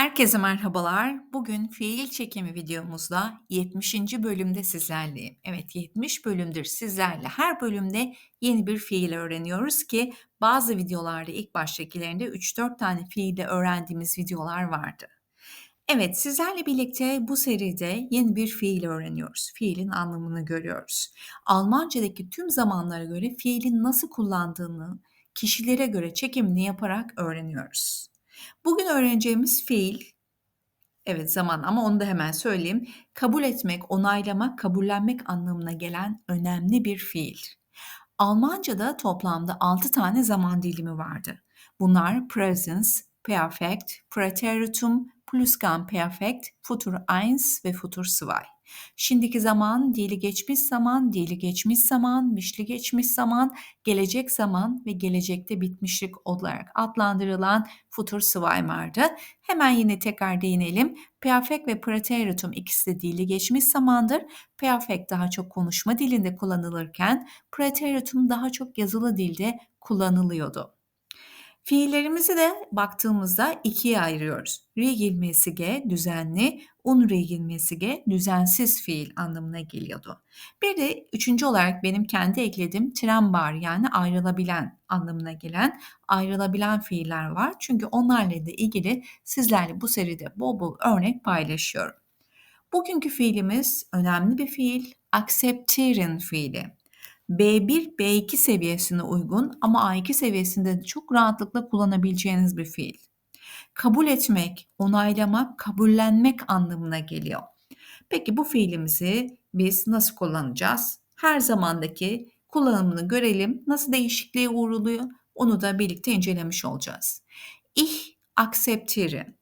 Herkese merhabalar. Bugün fiil çekimi videomuzda 70. bölümde sizlerleyim. Evet 70 bölümdür sizlerle her bölümde yeni bir fiil öğreniyoruz ki bazı videolarda ilk baştakilerinde 3-4 tane fiilde öğrendiğimiz videolar vardı. Evet sizlerle birlikte bu seride yeni bir fiil öğreniyoruz. Fiilin anlamını görüyoruz. Almancadaki tüm zamanlara göre fiilin nasıl kullandığını kişilere göre çekimini yaparak öğreniyoruz. Bugün öğreneceğimiz fiil, evet zaman ama onu da hemen söyleyeyim. Kabul etmek, onaylamak, kabullenmek anlamına gelen önemli bir fiil. Almanca'da toplamda 6 tane zaman dilimi vardı. Bunlar presence, perfect, preteritum, Plusquamperfekt, Futur 1 ve Futur 2. Şimdiki zaman, dili geçmiş zaman, dili geçmiş zaman, mişli geçmiş zaman, gelecek zaman ve gelecekte bitmişlik olarak adlandırılan Futur 2 vardı. Hemen yine tekrar değinelim. Perfect ve Preteritum ikisi de dili geçmiş zamandır. Perfect daha çok konuşma dilinde kullanılırken Preteritum daha çok yazılı dilde kullanılıyordu. Fiillerimizi de baktığımızda ikiye ayırıyoruz. Regelmäßige düzenli, unregelmäßige düzensiz fiil anlamına geliyordu. Bir de üçüncü olarak benim kendi eklediğim trennbar yani ayrılabilen anlamına gelen ayrılabilen fiiller var. Çünkü onlarla da ilgili sizlerle bu seride bol bol örnek paylaşıyorum. Bugünkü fiilimiz önemli bir fiil, akceptieren fiili. B1, B2 seviyesine uygun ama A2 seviyesinde de çok rahatlıkla kullanabileceğiniz bir fiil. Kabul etmek, onaylamak, kabullenmek anlamına geliyor. Peki bu fiilimizi biz nasıl kullanacağız? Her zamandaki kullanımını görelim. Nasıl değişikliğe uğruluyor? Onu da birlikte incelemiş olacağız. Ich akzeptiere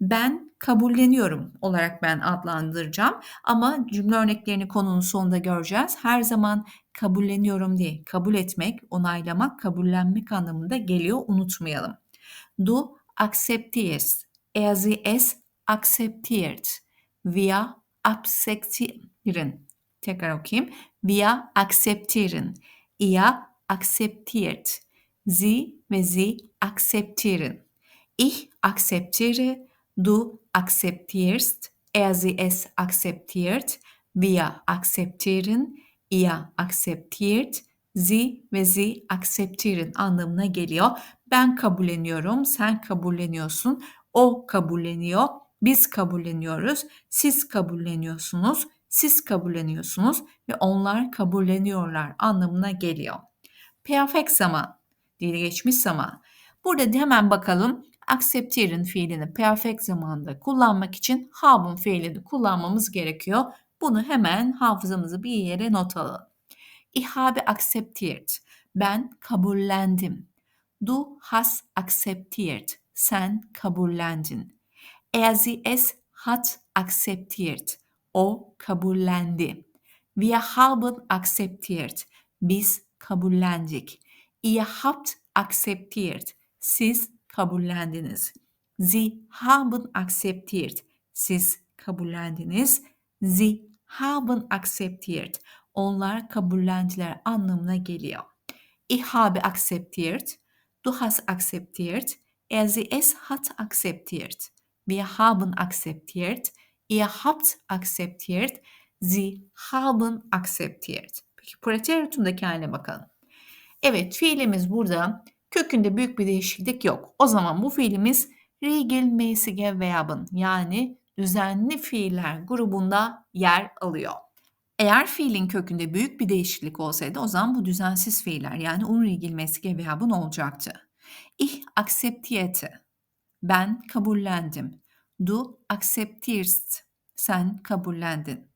ben kabulleniyorum olarak ben adlandıracağım. Ama cümle örneklerini konunun sonunda göreceğiz. Her zaman kabulleniyorum değil, kabul etmek, onaylamak, kabullenmek anlamında geliyor unutmayalım. Du akzeptierst. Er sie es akzeptiert. Wir akzeptieren. Tekrar okuyayım. Wir akzeptieren. Ihr akzeptiert. Sie ve sie akzeptieren. Ich akzeptiere. Du akzeptierst, er sie es akzeptiert, wir akzeptieren, ihr akzeptiert, sie ve sie akzeptieren anlamına geliyor. Ben kabulleniyorum, sen kabulleniyorsun, o kabulleniyor, biz kabulleniyoruz, siz kabulleniyorsunuz, siz kabulleniyorsunuz ve onlar kabulleniyorlar anlamına geliyor. Perfect zaman, dili geçmiş zaman. Burada hemen bakalım acceptieren fiilini perfect zamanda kullanmak için haben fiilini kullanmamız gerekiyor. Bunu hemen hafızamızı bir yere not alalım. Ich habe akzeptiert. Ben kabullendim. Du hast akzeptiert. Sen kabullendin. Er sie es hat akzeptiert. O kabullendi. Wir haben akzeptiert. Biz kabullendik. Ihr habt akzeptiert. Siz kabullendiniz. Sie haben akzeptiert. Siz kabullendiniz. Sie haben akzeptiert. Onlar kabullendiler anlamına geliyor. Ich habe akzeptiert. Du hast akzeptiert. Er sie es hat akzeptiert. Wir haben akzeptiert. Ihr habt akzeptiert. Sie haben akzeptiert. Peki preteritumdaki haline bakalım. Evet fiilimiz burada Kökünde büyük bir değişiklik yok. O zaman bu fiilimiz regelmäßige Verben yani düzenli fiiller grubunda yer alıyor. Eğer fiilin kökünde büyük bir değişiklik olsaydı o zaman bu düzensiz fiiller yani unregelmäßige Verben olacaktı. Ich akzeptierte. Ben kabullendim. Du akzeptierst. Sen kabullendin.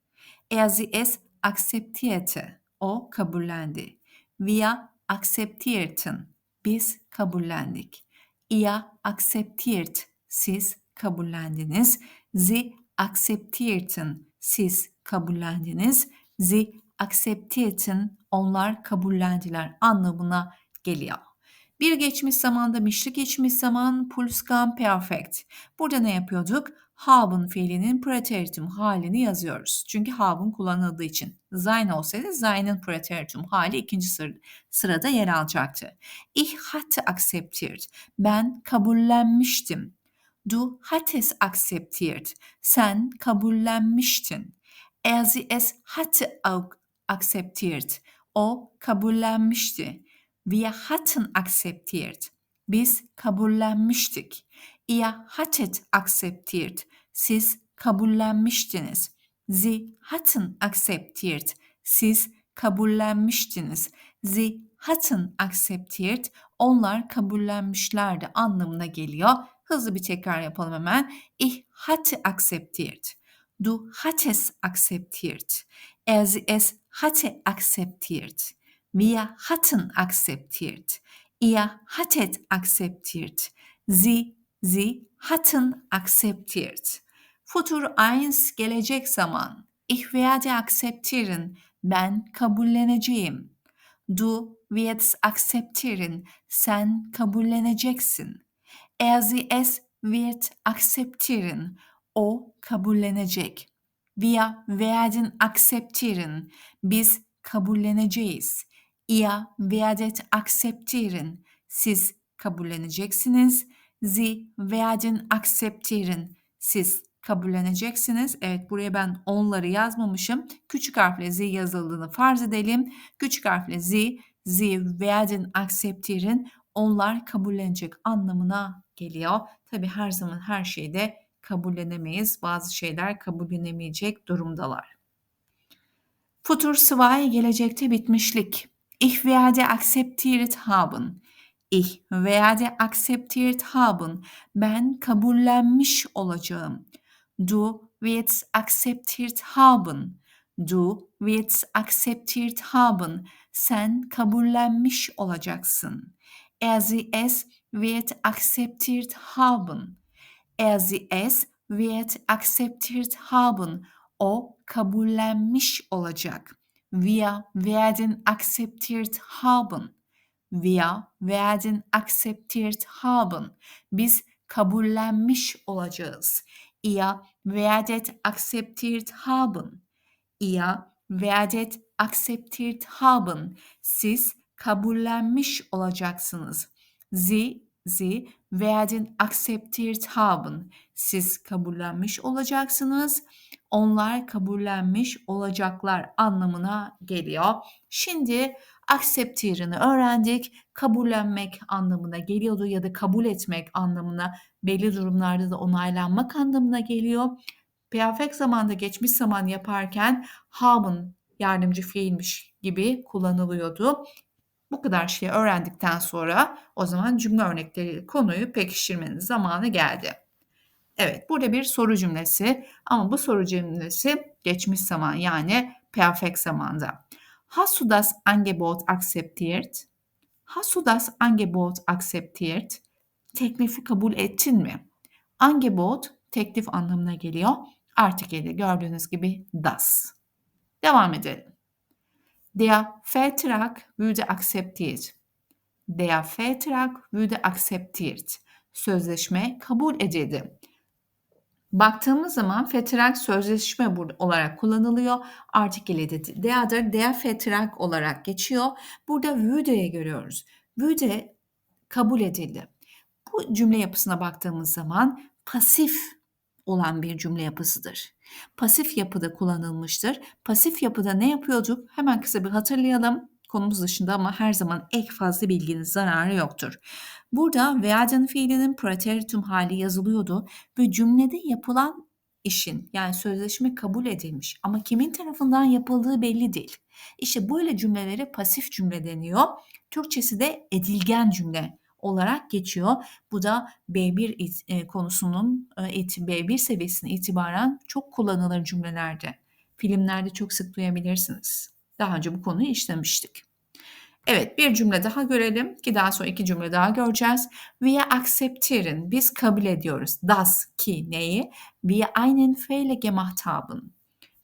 Er sie es akzeptierte. O kabullendi. Wir akzeptierten. Biz kabullendik. Ihr akzeptiert. Siz kabullendiniz. Sie akzeptierten. Siz kabullendiniz. Sie akzeptierten. Onlar kabullendiler anlamına geliyor. Bir geçmiş zamanda mişli geçmiş zaman pulskan perfect. Burada ne yapıyorduk? Haben fiilinin preteritum halini yazıyoruz. Çünkü haben kullanıldığı için. Sein olsaydı sein'in preteritum hali ikinci sır, sırada yer alacaktı. Ich hatte akzeptiert. Ben kabullenmiştim. Du hattest akzeptiert. Sen kabullenmiştin. Er sie es hatte akzeptiert. O kabullenmişti. Wir hatten akzeptiert. Biz kabullenmiştik. Ihr hattet akzeptiert. Siz kabullenmiştiniz. Sie hatten akzeptiert. Siz kabullenmiştiniz. Sie hatten akzeptiert. Onlar kabullenmişlerdi anlamına geliyor. Hızlı bir tekrar yapalım hemen. Ich hatte akzeptiert. Du hattest akzeptiert. Er es hatte akzeptiert. Wir hatten akzeptiert. Ihr hattet akzeptiert. Sie, sie hatten akzeptiert. Futur 1 gelecek zaman. Ich werde akzeptieren. Ben kabulleneceğim. Du wirst akzeptieren. Sen kabulleneceksin. Er sie es wird akzeptieren. O kabullenecek. Wir werden akzeptieren. Biz kabulleneceğiz. Ihr werdet akzeptieren. Siz kabulleneceksiniz. Sie werden akzeptieren. Siz kabulleneceksiniz. Evet buraya ben onları yazmamışım. Küçük harfle Z yazıldığını farz edelim. Küçük harfle Z, Sie werden akzeptieren. Onlar kabullenecek anlamına geliyor. Tabi her zaman her şeyde kabullenemeyiz. Bazı şeyler kabullenemeyecek durumdalar. Futur zwei gelecekte bitmişlik. Ich werde akzeptiert haben. Ich werde akzeptiert haben. Ben kabullenmiş olacağım. Du wirst akzeptiert haben. Du wirst akzeptiert haben. Sen kabullenmiş olacaksın. Er sie es wird akzeptiert haben. Er sie es wird akzeptiert haben. O kabullenmiş olacak. Wir werden akzeptiert haben. Wir werden akzeptiert haben. Biz kabullenmiş olacağız. Ihr werdet akzeptiert haben. Ihr werdet akzeptiert haben. Siz kabullenmiş olacaksınız. Sie, sie werden akzeptiert haben. Siz kabullenmiş olacaksınız. Onlar kabullenmiş olacaklar anlamına geliyor. Şimdi accepteer'ını öğrendik. Kabullenmek anlamına geliyordu ya da kabul etmek anlamına belli durumlarda da onaylanmak anlamına geliyor. Perfect zamanda geçmiş zaman yaparken haben yardımcı fiilmiş gibi kullanılıyordu. Bu kadar şeyi öğrendikten sonra o zaman cümle örnekleri konuyu pekiştirmenin zamanı geldi. Evet burada bir soru cümlesi ama bu soru cümlesi geçmiş zaman yani perfect zamanda. Hast das Angebot akzeptiert? Hast das Angebot akzeptiert? Teklifi kabul ettin mi? Angebot teklif anlamına geliyor. Artikeli gördüğünüz gibi das. Devam edelim. Der Vertrag würde akzeptiert. Der Vertrag würde akzeptiert. Sözleşme kabul edildi. Baktığımız zaman Vertrag sözleşme olarak kullanılıyor. Artikeli de theadır, der Vertrag olarak geçiyor. Burada würde'yi görüyoruz. Würde kabul edildi. Bu cümle yapısına baktığımız zaman pasif olan bir cümle yapısıdır. Pasif yapıda kullanılmıştır. Pasif yapıda ne yapıyorduk? Hemen kısa bir hatırlayalım. Konumuz dışında ama her zaman ek fazla bilginin zararı yoktur. Burada werden fiilinin preteritum hali yazılıyordu ve cümlede yapılan işin yani sözleşme kabul edilmiş ama kimin tarafından yapıldığı belli değil. İşte böyle cümlelere pasif cümle deniyor. Türkçesi de edilgen cümle olarak geçiyor. Bu da B1 e, konusunun e, B1 seviyesine itibaren çok kullanılır cümlelerde. Filmlerde çok sık duyabilirsiniz. Daha önce bu konuyu işlemiştik. Evet bir cümle daha görelim ki daha sonra iki cümle daha göreceğiz. Wir akzeptieren, biz kabul ediyoruz. Das ki neyi? Wir einen Fehler gemacht haben.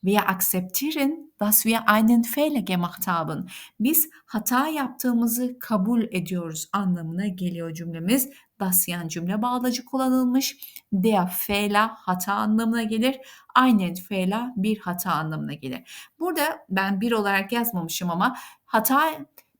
Wir akzeptieren, dass wir einen Fehler gemacht haben. Biz hata yaptığımızı kabul ediyoruz anlamına geliyor cümlemiz. Das yan cümle bağlacı kullanılmış. Der Fehler hata anlamına gelir. Einen Fehler bir hata anlamına gelir. Burada ben bir olarak yazmamışım ama hata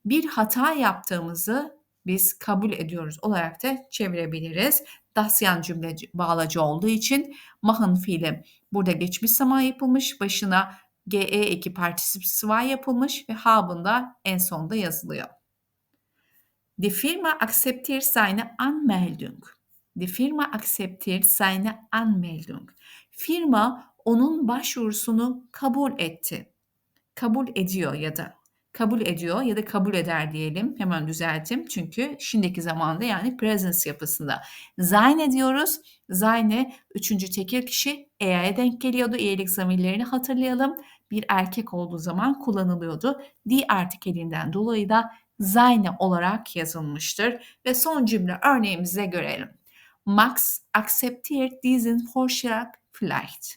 bir hata yaptığımızı biz kabul ediyoruz olarak da çevirebiliriz. Dasyan cümle bağlacı olduğu için machen fiili burada geçmiş zaman yapılmış. Başına ge eki partisip yapılmış ve haben da en sonda yazılıyor. Die Firma akzeptiert seine Anmeldung. Die Firma akzeptiert seine Anmeldung. Firma onun başvurusunu kabul etti. Kabul ediyor ya da kabul ediyor ya da kabul eder diyelim. Hemen düzelttim. Çünkü şimdiki zamanda yani presence yapısında. Seine diyoruz. Seine üçüncü tekil kişi e'ye denk geliyordu. İyilik zamirlerini hatırlayalım. Bir erkek olduğu zaman kullanılıyordu. Die artikelinden dolayı da seine olarak yazılmıştır. Ve son cümle örneğimize görelim. Max akzeptiert diesen Vorschlag vielleicht.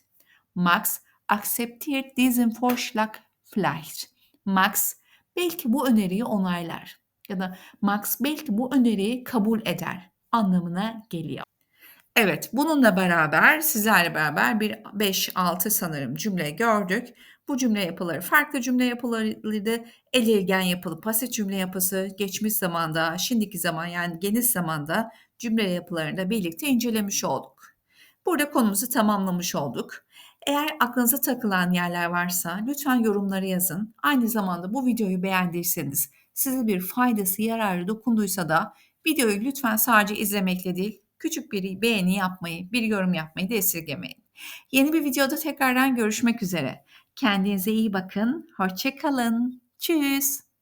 Max akzeptiert diesen Vorschlag vielleicht. Max belki bu öneriyi onaylar ya da Max belki bu öneriyi kabul eder anlamına geliyor. Evet, bununla beraber sizlerle beraber bir 5-6 sanırım cümle gördük. Bu cümle yapıları farklı cümle yapılarıydı. Elilgen yapılı pasif cümle yapısı geçmiş zamanda, şimdiki zaman yani geniş zamanda cümle yapılarını da birlikte incelemiş olduk. Burada konumuzu tamamlamış olduk. Eğer aklınıza takılan yerler varsa lütfen yorumları yazın. Aynı zamanda bu videoyu beğendiyseniz, size bir faydası, yararı dokunduysa da videoyu lütfen sadece izlemekle değil, küçük bir beğeni yapmayı, bir yorum yapmayı da esirgemeyin. Yeni bir videoda tekrardan görüşmek üzere. Kendinize iyi bakın. Hoşçakalın. Tschüss.